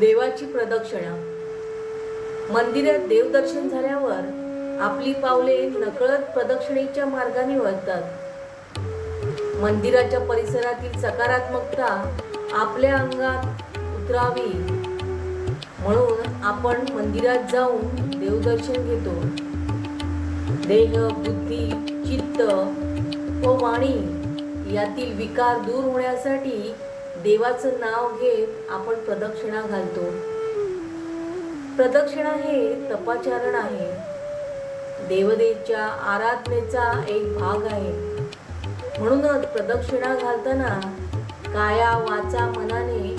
देवाची प्रदक्षिणा. मंदिरात देवदर्शन झाल्यावर आपली पावले नकळत प्रदक्षिणेच्या मार्गाने वळतात. मंदिराच्या परिसरातील सकारात्मकता आपल्या अंगात उतरावी. म्हणून आपण मंदिरात जाऊन देवदर्शन घेतो. देह बुद्धी चित्त व वाणी यातील विकार दूर होण्यासाठी देवाचं नाव घेत आपण प्रदक्षिणा घालतो. प्रदक्षिणा हे तपाचरण आहे. देवतेच्या आराधनेचा एक भाग आहे. म्हणूनच प्रदक्षिणा घालताना काया वाचा मनाने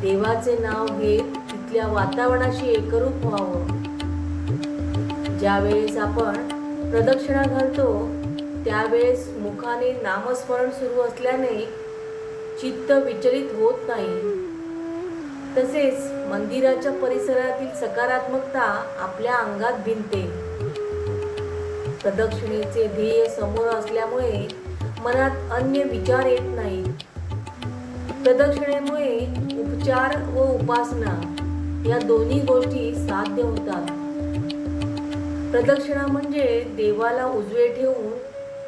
देवाचे नाव घेत तिथल्या वातावरणाशी एकरूप व्हावं. ज्यावेळेस आपण प्रदक्षिणा घालतो त्यावेळेस मुखाने नामस्मरण सुरू असल्याने चित्त विचलित होत नाही. तसेच मंदिराच्या परिसरातील सकारात्मकता आपल्या अंगात भिनते. प्रदक्षिणेचे ध्येय समोर असल्यामुळे मनात अन्य विचार येत नाही. प्रदक्षिणेमुळे उपचार व उपासना या दोन्ही गोष्टी साध्य होतात. प्रदक्षिणा म्हणजे देवाला उजवे ठेवून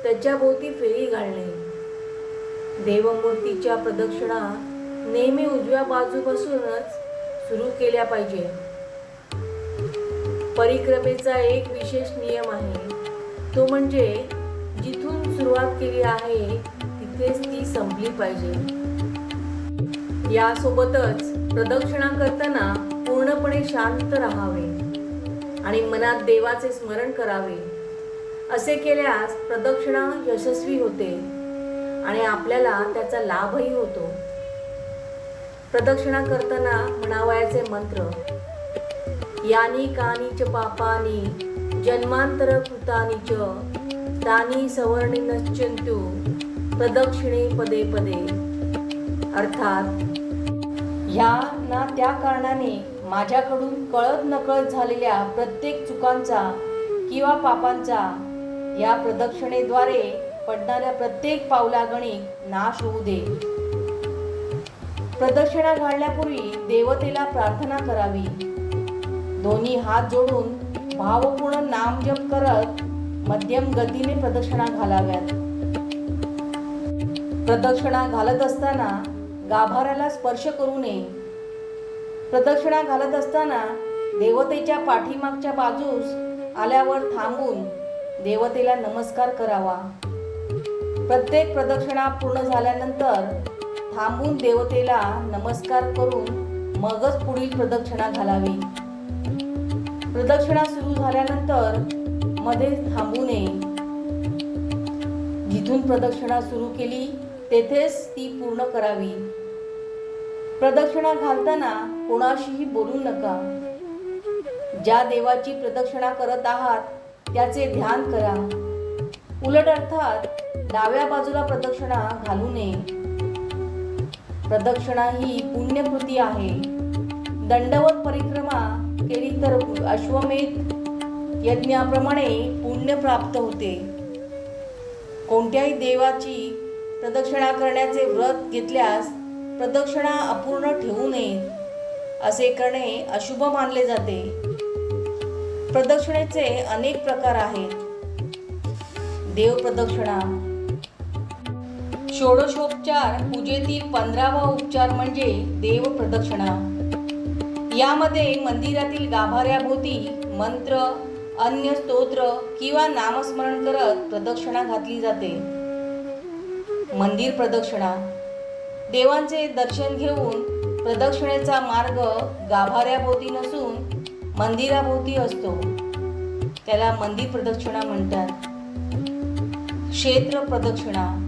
त्याच्या भोवती फेरी घालणे. देवमूर्तीच्या प्रदक्षिणा नेहमी उजव्या बाजूपासूनच सुरू केल्या पाहिजे. परिक्रमेचा एक विशेष नियम आहे. तो म्हणजे जिथून सुरुवात केली आहे तिथेच ती संपली पाहिजे. यासोबतच प्रदक्षिणा करताना पूर्णपणे शांत राहावे आणि मनात देवाचे स्मरण करावे. असे केल्यास प्रदक्षिणा यशस्वी होते. आणि आपल्याला त्याचा लाभही होतो. प्रदक्षिणा करताना म्हणावयाचे मंत्र यानी कानी च पापानी जन्मांतर कृतानी च तानी सवर्णी नश्चंतु प्रदक्षिणे पदे पदे. अर्थात ह्या ना त्या कारणाने माझ्याकडून कळत नकळत झालेल्या प्रत्येक चुकांचा किंवा पापांचा या प्रदक्षिणेद्वारे पडणाऱ्या प्रत्येक पावलागणिक नाश होऊ दे. प्रदक्षिणा घालण्यापूर्वी देवतेला प्रार्थना करावी. दोन्ही हात जोडून भावपूर्ण नामजप करत मध्यम गतीने प्रदक्षिणा घालाव्यात. प्रदक्षिणा घालत असताना गाभाऱ्याला स्पर्श करू नये. प्रदक्षिणा घालत असताना देवतेच्या पाठीमागच्या बाजूस आल्यावर थांबून देवतेला नमस्कार करावा. प्रत्येक प्रदक्षिणा पूर्ण झाल्यानंतर थांबून देवतेला नमस्कार करून मगच पुढील प्रदक्षिणा घालावी. प्रदक्षिणा सुरू झाल्यानंतरमध्ये थांबू नये जिथून प्रदक्षिणा सुरू केली तेथेच ती पूर्ण करावी. प्रदक्षिणा घालताना कोणाशीही बोलू नका. ज्या देवाची प्रदक्षिणा करत आहात त्याचे ध्यान करा. उलट अर्थात डाव्या बाजूला प्रदक्षिणा घालू नये. प्रदक्षिणा ही पुण्यकृती आहे. दंडवत परिक्रमा केली तर अश्वमेध यज्ञाप्रमाणे पुण्य प्राप्त होते. कोणत्याही देवाची प्रदक्षिणा करण्याचे व्रत घेतल्यास प्रदक्षिणा अपूर्ण ठेवू नये असे करणे अशुभ मानले जाते. प्रदक्षिणेचे अनेक प्रकार आहेत. देव प्रदक्षिणा षोडशोपचार पूजेतील पंधरावा उपचार म्हणजे देव प्रदक्षिणा यामध्ये मंदिरातील गाभाऱ्याभोवती मंत्र अन्य स्तोत्र किंवा नामस्मरण करत प्रदक्षिणा घातली जाते. मंदिर प्रदक्षिणा. देवांचे दर्शन घेऊन प्रदक्षिणेचा मार्ग गाभाऱ्याभोवती नसून मंदिराभोवती असतो. त्याला मंदिर प्रदक्षिणा म्हणतात. क्षेत्र प्रदक्षिणा.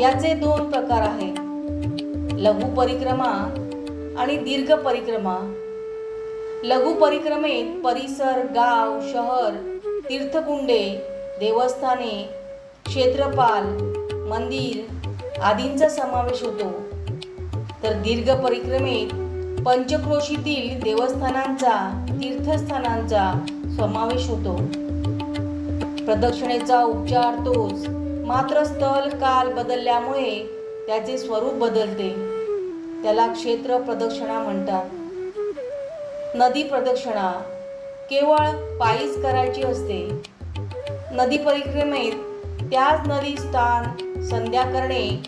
याचे दोन प्रकार आहेत. लघु परिक्रमा आणि दीर्घ परिक्रमा. लघु परिक्रमेत परिसर गाव शहर तीर्थकुंडे देवस्थाने क्षेत्रपाल मंदिर आदींचा समावेश होतो. तर दीर्घ परिक्रमेत पंचक्रोशीतील देवस्थानांचा तीर्थस्थानांचा समावेश होतो. प्रदक्षिणेचा उपचार तोच. मात्र स्थल काल बदलल्यामुळे त्याचे स्वरूप बदलते. त्याला क्षेत्र प्रदक्षिणा म्हणतात. नदी प्रदक्षिणा. केवळ पायीच करायची असते. नदी परिक्रमेत त्याच नदी स्थान संध्या करणे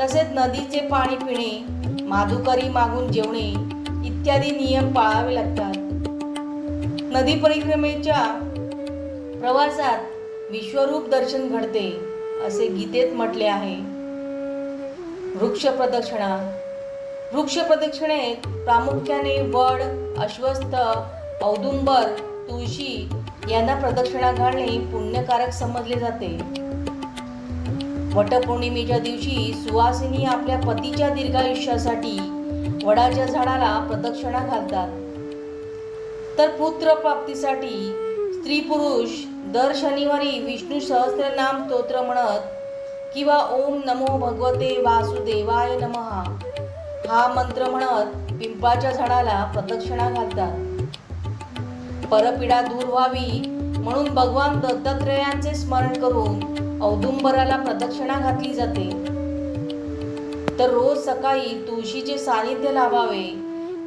तसेच नदीचे पाणी पिणे माधुकरी मागून जेवणे इत्यादी नियम पाळावे लागतात. नदी परिक्रमेच्या प्रवासात विश्वरूप दर्शन घडते. असे गीतेत म्हटले आहे. वृक्ष प्रदक्षिणा. वृक्ष प्रदक्षिणेत प्रामुख्याने वड अश्वस्थ औदुंबर तुळशी यांना प्रदक्षिणा घालणे पुण्यकारक समजले जाते. वटपौर्णिमेच्या दिवशी सुवासिनी आपल्या पतीच्या दीर्घायुष्यासाठी वडाच्या झाडाला प्रदक्षिणा घालतात. तर पुत्र प्राप्तीसाठी स्त्री पुरुष दर शनिवारी विष्णू सहस्रनाम स्तोत्र म्हणत किंवा ओम नमो भगवते वासुदेवाय नमहा हा मंत्र म्हणत पिंपळाच्या झाडाला प्रदक्षिणा घालतात. परपिडा दूर व्हावी म्हणून भगवान दत्तात्रयांचे स्मरण करून औदुंबराला प्रदक्षिणा घातली जाते. तर रोज सकाळी तुळशीचे सानिध्य लाभावे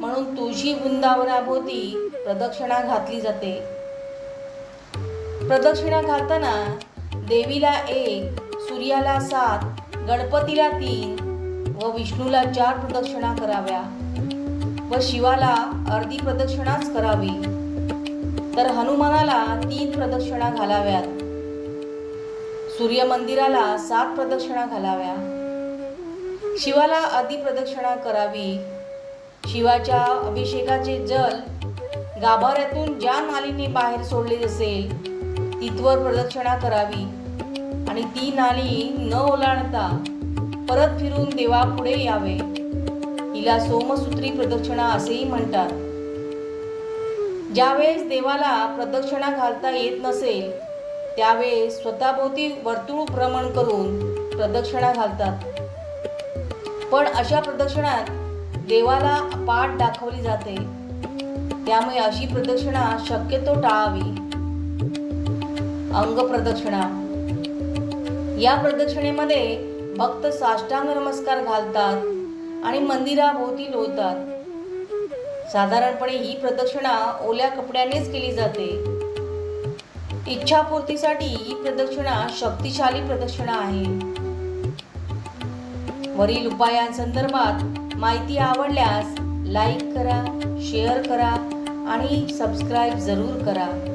म्हणून तुळशी वृंदावनाभोवती प्रदक्षिणा घातली जाते. प्रदक्षिणा घालताना देवीला एक सूर्याला सात गणपतीला तीन व विष्णूला चार प्रदक्षिणा कराव्या व शिवाला अर्धी प्रदक्षिणाच करावी. तर हनुमानाला तीन प्रदक्षिणा घालाव्यात. सूर्य मंदिराला सात प्रदक्षिणा घालाव्या. शिवाला आधी प्रदक्षिणा करावी. शिवाच्या अभिषेकाचे जल गाभाऱ्यातून ज्या नालीने बाहेर सोडले असेल तिथवर प्रदक्षिणा करावी. आणि ती नाली न ओलांडता परत फिरून देवापुढे यावे. हिला सोमसूत्री प्रदक्षिणा असेही म्हणतात. ज्यावेळेस देवाला प्रदक्षिणा घालता येत नसेल त्यावेळेस स्वतःभोवती वर्तुळ भ्रमण करून प्रदक्षिणा घालतात. पण अशा प्रदक्षिणात देवाला पाठ दाखवली जाते. त्यामुळे अशी प्रदक्षिणा शक्यतो टाळावी. अंग प्रदक्षिणा. या प्रदक्षिणेमध्ये भक्त साष्टांग नमस्कार घालतात आणि मंदिराभोवती लोळतात. साधारणपणे ही प्रदक्षिणा ओल्या कपड्यानेच केली जाते. इच्छापूर्तीसाठी ही प्रदक्षिणा शक्तिशाली प्रदक्षिणा आहे. वरील उपायांसंदर्भात माहिती आवडल्यास लाईक करा शेअर करा आणि सबस्क्राईब जरूर करा.